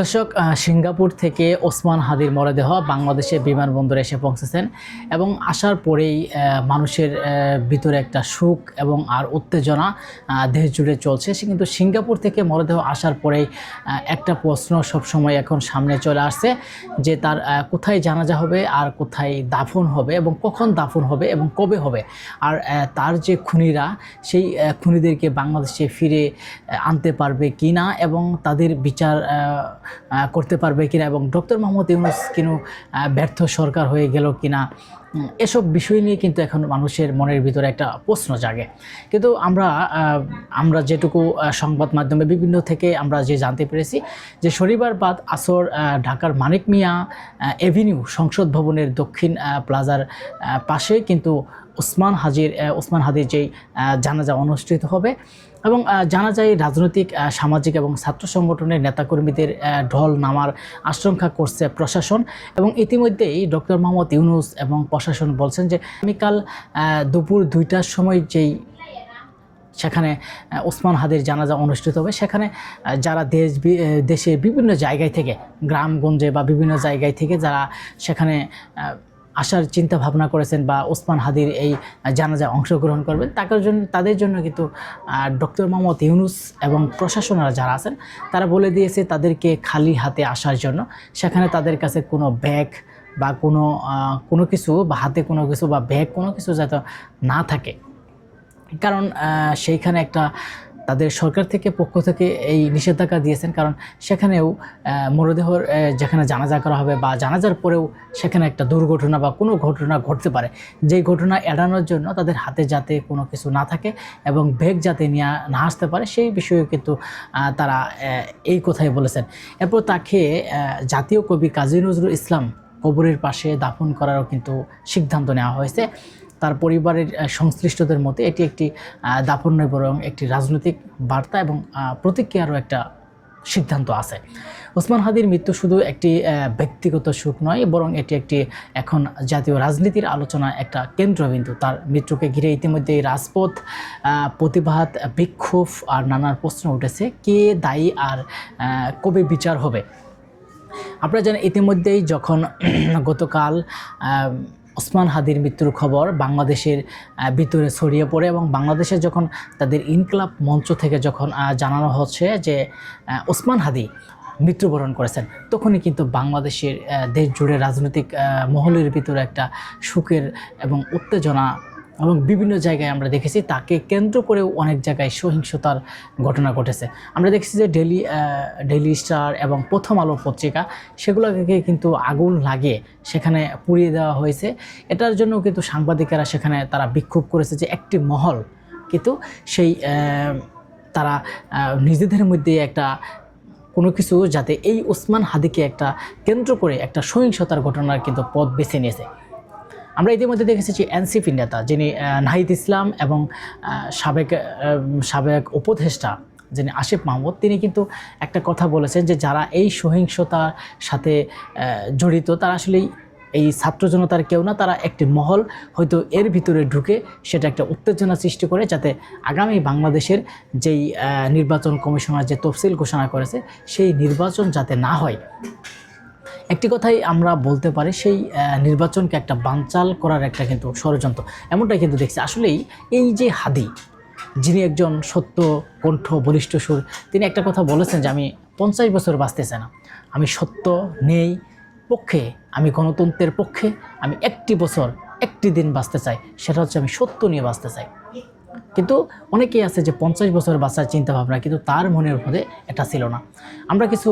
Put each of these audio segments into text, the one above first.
দর্শক সিঙ্গাপুর থেকে ওসমান হাদির মরদেহ বাংলাদেশে বিমানবন্দরে এসে পৌঁছেছেন এবং আসার পরেই মানুষের ভিতরে একটা সুখ এবং আর উত্তেজনা দেশ জুড়ে চলছে। সে কিন্তু সিঙ্গাপুর থেকে মরদেহ আসার পরেই একটা প্রশ্ন সবসময় এখন সামনে চলে আসছে যে তার কোথায় জানাজা হবে, আর কোথায় দাফন হবে এবং কখন দাফন হবে এবং কবে হবে। আর তার যে খুনিরা, সেই খুনিদেরকে বাংলাদেশে ফিরে আনতে পারবে কি না এবং তাদের বিচার করতে পারবে কিনা এবং ডক্টর মোহাম্মদ ইউনুস কিনু ব্যর্থ সরকার হয়ে গেল কিনা? এসব বিষয় নিয়ে কিন্তু এখন মানুষের মনের ভিতরে একটা প্রশ্ন জাগে। কিন্তু আমরা আমরা যেটুকু সংবাদ মাধ্যমে বিভিন্ন থেকে আমরা যে জানতে পেরেছি যে শনিবার বাদ আসর ঢাকার মানিক মিয়া এভিনিউ সংসদ ভবনের দক্ষিণ প্লাজার পাশে কিন্তু ওসমান হাজির ওসমান হাদির যেই জানাজা অনুষ্ঠিত হবে এবং আহ, জানা যায় রাজনৈতিক সামাজিক এবং ছাত্র সংগঠনের নেতাকর্মীদের ঢল নামার আশঙ্কা করছে প্রশাসন এবং ইতিমধ্যেই ডক্টর মোহাম্মদ ইউনুস এবং প্রশাসন বলছেন যে আগামীকাল দুপুর দুইটার সময় যেই সেখানে ওসমান হাদির জানাজা অনুষ্ঠিত হবে সেখানে যারা দেশ দেশের বিভিন্ন জায়গায় থেকে গ্রামগঞ্জে বা বিভিন্ন জায়গায় থেকে যারা সেখানে আসার চিন্তা ভাবনা করেছেন বা ওসমান হাদির এই জানাজায় অংশগ্রহণ করবেন তাদের জন্য তাদের জন্য কিন্তু ডক্টর মোহাম্মদ ইউনুস এবং প্রশাসনরা যারা আছেন, তারা বলে দিয়েছে তাদেরকে খালি হাতে আসার জন্য। সেখানে তাদের কাছে কোনো ব্যাগ বা কোনো কোনো কিছু বা হাতে কোনো কিছু বা ব্যাগ কোনো কিছু যাতে না থাকে। কারণ সেইখানে একটা তাদের সরকার থেকে পক্ষ থেকে এই নিষেধাজ্ঞা দিয়েছেন, কারণ সেখানেও মরদেহর যেখানে জানাজা করা হবে বা জানাজার পরেও সেখানে একটা দুর্ঘটনা বা কোনো ঘটনা ঘটতে পারে। যেই ঘটনা এড়ানোর জন্য তাদের হাতে যাতে কোনো কিছু না থাকে এবং বেগ যাতে নিয়ে, না আসতে পারে, সেই বিষয়ে কিন্তু তারা এই কথাই বলেছেন। এরপর তাকে জাতীয় কবি কাজী নজরুল ইসলাম কবরের পাশে দাফন করারও কিন্তু সিদ্ধান্ত নেওয়া হয়েছে। তার পরিবারের সংশ্লিষ্টদের মতে এটি একটি নয়, বরং একটি রাজনৈতিক বার্তা এবং প্রতিক্রিয়ারও একটা সিদ্ধান্ত আছে। ওসমান হাদির মৃত্যু শুধু একটি ব্যক্তিগত সুখ নয়, বরং এটি একটি এখন জাতীয় রাজনীতির আলোচনা একটা কেন্দ্রবিন্দু। তার মৃত্যুকে ঘিরে ইতিমধ্যেই রাজপথ প্রতিবাদ, বিক্ষোভ আর নানার প্রশ্ন উঠেছে, কে দায়ী আর কবে বিচার হবে? আপনারা জানেন, ইতিমধ্যেই যখন গতকাল ওসমান হাদির মৃত্যুর খবর বাংলাদেশের ভিতরে ছড়িয়ে পড়ে এবং বাংলাদেশে যখন তাদের ইনকলাব মঞ্চ থেকে যখন জানানো হচ্ছে যে ওসমান হাদি মৃত্যুবরণ করেছেন, তখনই কিন্তু বাংলাদেশের দেশ জুড়ে রাজনৈতিক মহলের ভিতরে একটা সুখের এবং উত্তেজনা এবং বিভিন্ন জায়গায় আমরা দেখেছি তাকে কেন্দ্র করেও অনেক জায়গায় সহিংসতার ঘটনা ঘটেছে। আমরা দেখেছি যে ডেলি ডেলি স্টার এবং প্রথম আলো পত্রিকা, সেগুলোকে কিন্তু আগুন লাগিয়ে সেখানে পুড়িয়ে দেওয়া হয়েছে। এটার জন্য কিন্তু সাংবাদিকেরা সেখানে তারা বিক্ষোভ করেছে যে একটি মহল কিন্তু সেই তারা নিজেদের মধ্যে একটা কোনো কিছু যাতে এই ওসমান হাদিকে একটা কেন্দ্র করে একটা সহিংসতার ঘটনার কিন্তু পথ বেছে নিয়েছে। আমরা ইতিমধ্যে দেখেছি যে এনসিপি নেতা, যিনি নাহিদ ইসলাম এবং সাবেক সাবেক উপদেষ্টা যিনি আসিফ মাহমুদ, তিনি কিন্তু একটা কথা বলেছেন যে যারা এই সহিংসতার সাথে জড়িত, তারা আসলেই এই ছাত্র জনতার কেউ না, তারা একটি মহল হয়তো এর ভিতরে ঢুকে সেটা একটা উত্তেজনা সৃষ্টি করে যাতে আগামী বাংলাদেশের যেই নির্বাচন কমিশনার যে তফসিল ঘোষণা করেছে, সেই নির্বাচন যাতে না হয়। একটি কথাই আমরা বলতে পারি, সেই নির্বাচনকে একটা বানচাল করার একটা কিন্তু ষড়যন্ত্র। এমনটাই কিন্তু দেখছি। আসলেই এই যে হাদি, যিনি একজন সত্য কণ্ঠ বলিষ্ঠ সুর, তিনি একটা কথা বলেছেন যে, আমি পঞ্চাশ বছর বাঁচতেছে না। আমি সত্য নেই পক্ষে, আমি গণতন্ত্রের পক্ষে, আমি একটি বছর একটি দিন বাঁচতে চাই। সেটা হচ্ছে আমি সত্য নিয়ে বাঁচতে চাই। কিন্তু অনেকেই আছে যে পঞ্চাশ বছর চিন্তা ভাবনা কিন্তু তার মনের মধ্যে এটা ছিল না। আমরা কিছু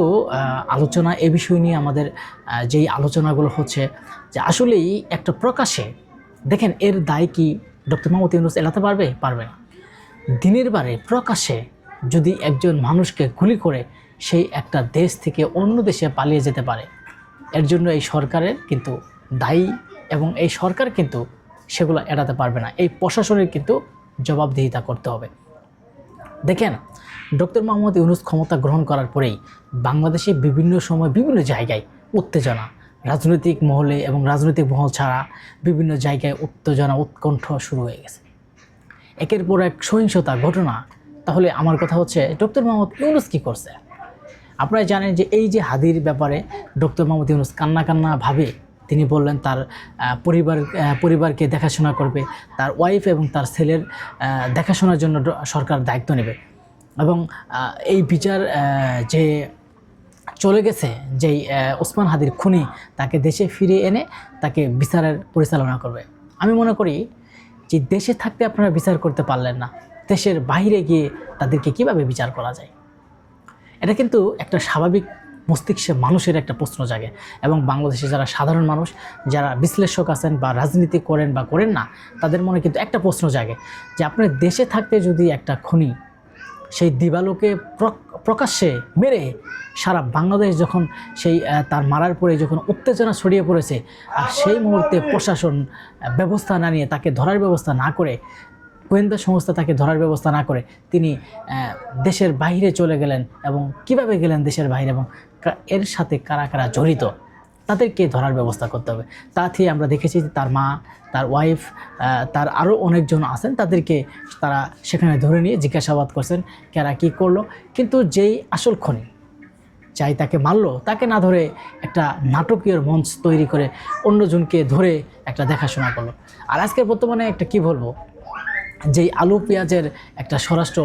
আলোচনা এ বিষয় নিয়ে আমাদের যেই আলোচনাগুলো হচ্ছে, যে আসলেই একটা প্রকাশে, দেখেন এর দায় কি? ডক্টর মোহাম্মদ ইউনুস এলাতে পারবে? পারবে না। দিনের বারে প্রকাশে যদি একজন মানুষকে গুলি করে সেই একটা দেশ থেকে অন্য দেশে পালিয়ে যেতে পারে। এর জন্য এই সরকারের কিন্তু দায়ী এবং এই সরকার কিন্তু সেগুলো এড়াতে পারবে না। এই প্রশাসনের কিন্তু জবাবদিহিতা করতে হবে। দেখেন, ডক্টর মোহাম্মদ ইউনুস ক্ষমতা গ্রহণ করার পরেই বাংলাদেশে বিভিন্ন সময় বিভিন্ন জায়গায় উত্তেজনা, রাজনৈতিক মহলে এবং রাজনৈতিক মহল ছাড়া বিভিন্ন জায়গায় উত্তেজনা, উৎকণ্ঠ শুরু হয়ে গেছে। একের পর এক সহিংসতা ঘটনা। তাহলে আমার কথা হচ্ছে, ডক্টর মোহাম্মদ ইউনুস কী করছে? আপনারা জানেন যে এই যে হাদির ব্যাপারে ডক্টর মোহাম্মদ ইউনুস কান্না কান্না ভাবে তিনি বললেন তার পরিবার পরিবারকে দেখাশোনা করবে, তার ওয়াইফ এবং তার ছেলের দেখাশোনার জন্য সরকার দায়িত্ব নেবে। এবং এই বিচার যে চলে গেছে, যেই ওসমান হাদির খুনি তাকে দেশে ফিরে এনে তাকে বিচারের পরিচালনা করবে। আমি মনে করি যে দেশে থাকতে আপনারা বিচার করতে পারলেন না। দেশের বাইরে গিয়ে তাদেরকে কীভাবে বিচার করা যায়? এটা কিন্তু একটা স্বাভাবিক মস্তিষ্কে মানুষের একটা প্রশ্ন জাগে এবং বাংলাদেশে যারা সাধারণ মানুষ, যারা বিশ্লেষক আছেন বা রাজনীতি করেন বা করেন না, তাদের মনে কিন্তু একটা প্রশ্ন জাগে যে আপনার দেশে থাকতে যদি একটা খনি সেই দিবালোকে প্রক- প্রকাশ্যে মেরে সারা বাংলাদেশ যখন সেই তার মারার পরে যখন উত্তেজনা ছড়িয়ে পড়েছে, আর সেই মুহূর্তে প্রশাসন ব্যবস্থা না নিয়ে তাকে ধরার ব্যবস্থা না করে গোয়েন্দা সংস্থা তাকে ধরার ব্যবস্থা না করে তিনি দেশের বাইরে চলে গেলেন এবং কীভাবে গেলেন দেশের বাইরে এবং এর সাথে কারা কারা জড়িত, তাদেরকে ধরার ব্যবস্থা করতে হবে। তাতে আমরা দেখেছি তার মা, তার ওয়াইফ তার আরও অনেকজন আছেন, তাদেরকে তারা সেখানে ধরে নিয়ে জিজ্ঞাসাবাদ করছেন, কারা কী করল। কিন্তু যেই আসল খনি চাই তাকে মারলো, তাকে না ধরে একটা নাটকীয় মঞ্চ তৈরি করে অন্যজনকে ধরে একটা দেখাশোনা করল। আর আজকের বর্তমানে একটা কি বলব যেই আলু পেঁয়াজের একটা স্বরাষ্ট্র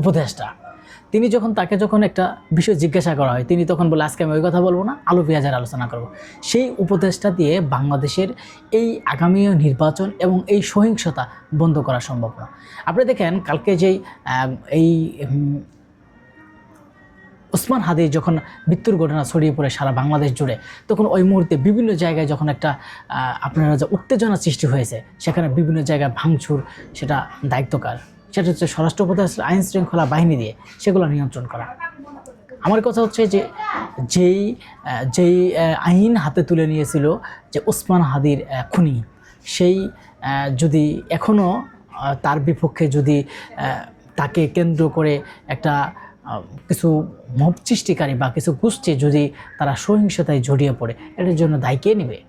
উপদেষ্টা, তিনি যখন তাকে যখন একটা বিষয় জিজ্ঞাসা করা হয়, তিনি তখন বলে, আজকে আমি ওই কথা বলব না, আলু পেঁয়াজের আলোচনা করব। সেই উপদেষ্টা দিয়ে বাংলাদেশের এই আগামী নির্বাচন এবং এই সহিংসতা বন্ধ করা সম্ভব না। আপনি দেখেন, কালকে যেই এই ওসমান হাদি যখন মৃত্যুর ঘটনা ছড়িয়ে পড়ে সারা বাংলাদেশ জুড়ে, তখন ওই মুহূর্তে বিভিন্ন জায়গায় যখন একটা আপনারা যে উত্তেজনা সৃষ্টি হয়েছে, সেখানে বিভিন্ন জায়গায় ভাঙচুর, সেটা দায়িত্বকার সেটা হচ্ছে স্বরাষ্ট্র উপদেষ্টা আইন শৃঙ্খলা বাহিনী দিয়ে সেগুলো নিয়ন্ত্রণ করা। আমার কথা হচ্ছে যে, যেই যেই আইন হাতে তুলে নিয়েছিল যে ওসমান হাদির খুনি, সেই যদি এখনও তার বিপক্ষে যদি তাকে কেন্দ্র করে একটা কিছু মব সৃষ্টিকারী বা কিছু গোষ্ঠী যদি তারা সহিংসতায় জড়িয়ে পড়ে এটার জন্য দায় কে নেবে?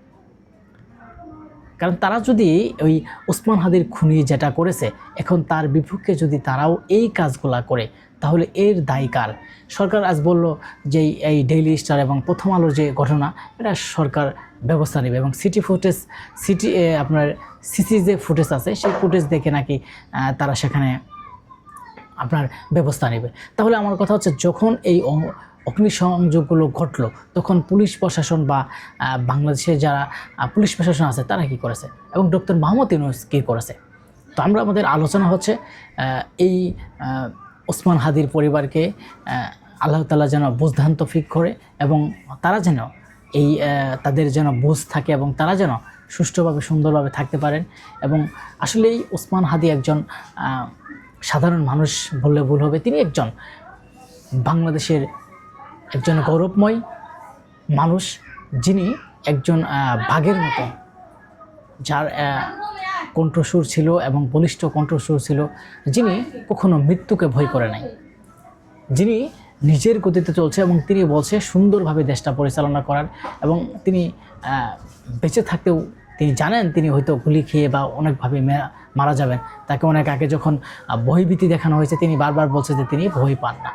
কারণ তারা যদি ওই ওসমান হাদির খুনি যেটা করেছে, এখন তার বিপক্ষে যদি তারাও এই কাজগুলা করে, তাহলে এর দায়ী কার? সরকার আজ বলল যে এই- ডেইলি স্টার এবং প্রথম আলোর যে ঘটনা, এটা সরকার ব্যবস্থা নেবে এবং সিটি ফুটেজ সিটি আপনার সিসি যে ফুটেজ আছে, সেই ফুটেজ দেখে নাকি তারা সেখানে আপনার ব্যবস্থা নেবে। তাহলে আমার কথা হচ্ছে যখন এই অগ্নিসংযোগগুলো ঘটলো তখন পুলিশ প্রশাসন বা আহ, বাংলাদেশের যারা পুলিশ প্রশাসন আছে তারা কি করেছে? এবং ডক্টর মোহাম্মদ ইউনুস কী করেছে? তো আমরা আমাদের আলোচনা হচ্ছে এই ওসমান হাদির পরিবারকে আল্লাহ তালা যেন বুঝধান তফিক করে এবং তারা যেন এই তাদের যেন বুঝ থাকে এবং তারা যেন সুষ্ঠুভাবে সুন্দরভাবে থাকতে পারেন। এবং আসলেই ওসমান হাদি একজন সাধারণ মানুষ বললে ভুল হবে। তিনি একজন বাংলাদেশের একজন গৌরবময় মানুষ যিনি একজন বাঘের মতো যার আহ, কণ্ঠস্বর ছিল এবং বলিষ্ঠ কণ্ঠস্বর ছিল যিনি কখনো মৃত্যুকে ভয় করে নাই। যিনি নিজের গতিতে চলছে এবং তিনি বলছে সুন্দরভাবে দেশটা পরিচালনা করার এবং তিনি বেঁচে থাকতেও তিনি জানেন, তিনি হয়তো গুলি খেয়ে বা অনেকভাবে মারা যাবেন। তাকে অনেক আগে যখন বহিভীতি দেখানো হয়েছে, তিনি বারবার বলছে যে তিনি ভয় পান না।